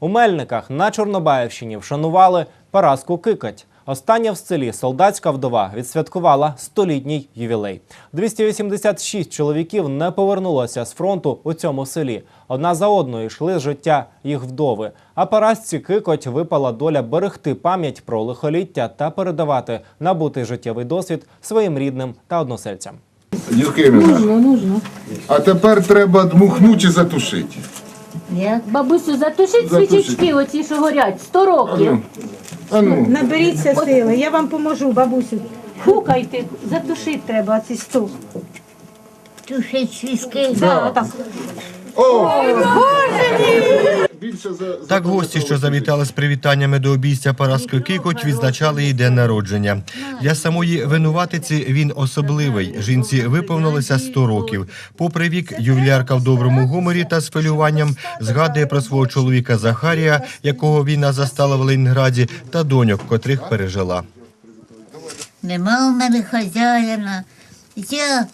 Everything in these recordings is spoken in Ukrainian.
У Мельниках на Чорнобаївщині вшанували Параску Кикать. Остання в селі солдатська вдова відсвяткувала столітній ювілей. 286 чоловіків не повернулося з фронту у цьому селі. Одна за одною йшли з життя їх вдови. А Парасці Кикоть випала доля берегти пам'ять про лихоліття та передавати набутий життєвий досвід своїм рідним та односельцям. Нужно. а тепер треба дмухнути і затушити. Як? Бабусю, затушіть Затушіть. свічечки, оці, що горять, 100 років. А ну, Наберіться сили, я вам поможу, бабусю. Фукайте, затушити треба ці сто. Тушить свічки. Да, так. О! Так гості, що завітали з привітаннями до обійстя Параски Кикоть, відзначали її день народження. Для самої винуватиці він особливий. Жінці виповнилося 100 років. Попри вік, ювілярка в доброму гуморі та з хвилюванням згадує про свого чоловіка Захарія, якого війна застала в Ленінграді, та доньок, котрих пережила. Нема у мене хазяїна. Я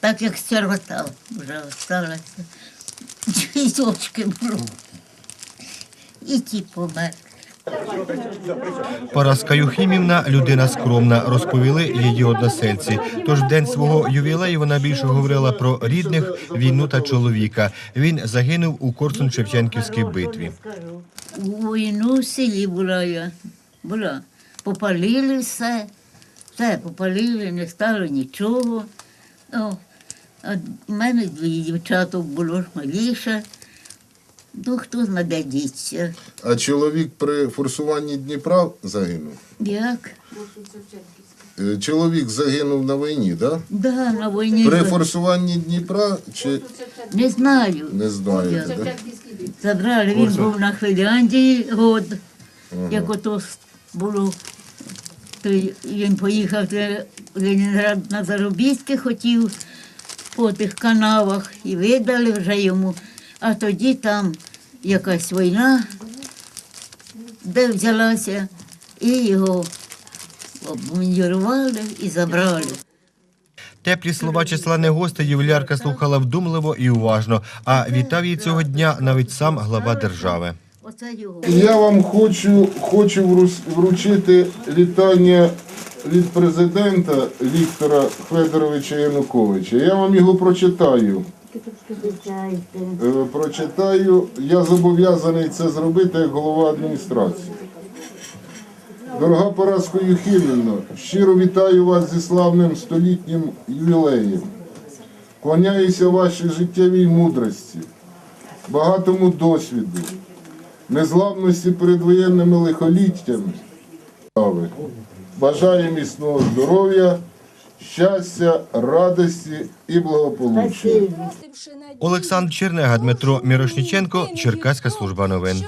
так як сирота вже осталася. Дві дочки. І ті помер. Параска Юхімівна людина скромна, розповіли її односельці. Тож в день свого ювілею вона більше говорила про рідних, війну та чоловіка. Він загинув у Корсун-Шевченківській битві. У війну в селі була я. Була. Попалили все, все попалили, не стало нічого. О, а в мене дві дівчаток було маліше. Ну, хто знададіться. А чоловік при форсуванні Дніпра загинув. Як? Е, Чоловік загинув на війні, да? Да, на війні. При форсуванні Дніпра чи Не знаю. не знаєте, да? Забрали, він був на Фінляндії год, як ото було. То він поїхав в Ленінград на заробітки хотів по тих канавах і видали вже йому. А тоді там якась війна, де взялася, і його обмундірували і забрали. Теплі слова численних гостей ювілярка слухала вдумливо і уважно. А вітав її цього дня навіть сам глава держави. Оце його. Я вам хочу, хочу вручити вітання від президента Віктора Федоровича Януковича. Я вам його прочитаю. Е, Прочитаю. Я зобов'язаний це зробити як голова адміністрації. Дорога Параско Юхімівна, щиро вітаю вас зі славним столітнім ювілеєм. Клоняюся вашій життєвій мудрості, багатому досвіду, незламності перед воєнними лихоліттями. Бажаю міцного здоров'я, щастя, радості і благополуччя. Олександр Чернега, Дмитро Мірошніченко, Черкаська служба новин.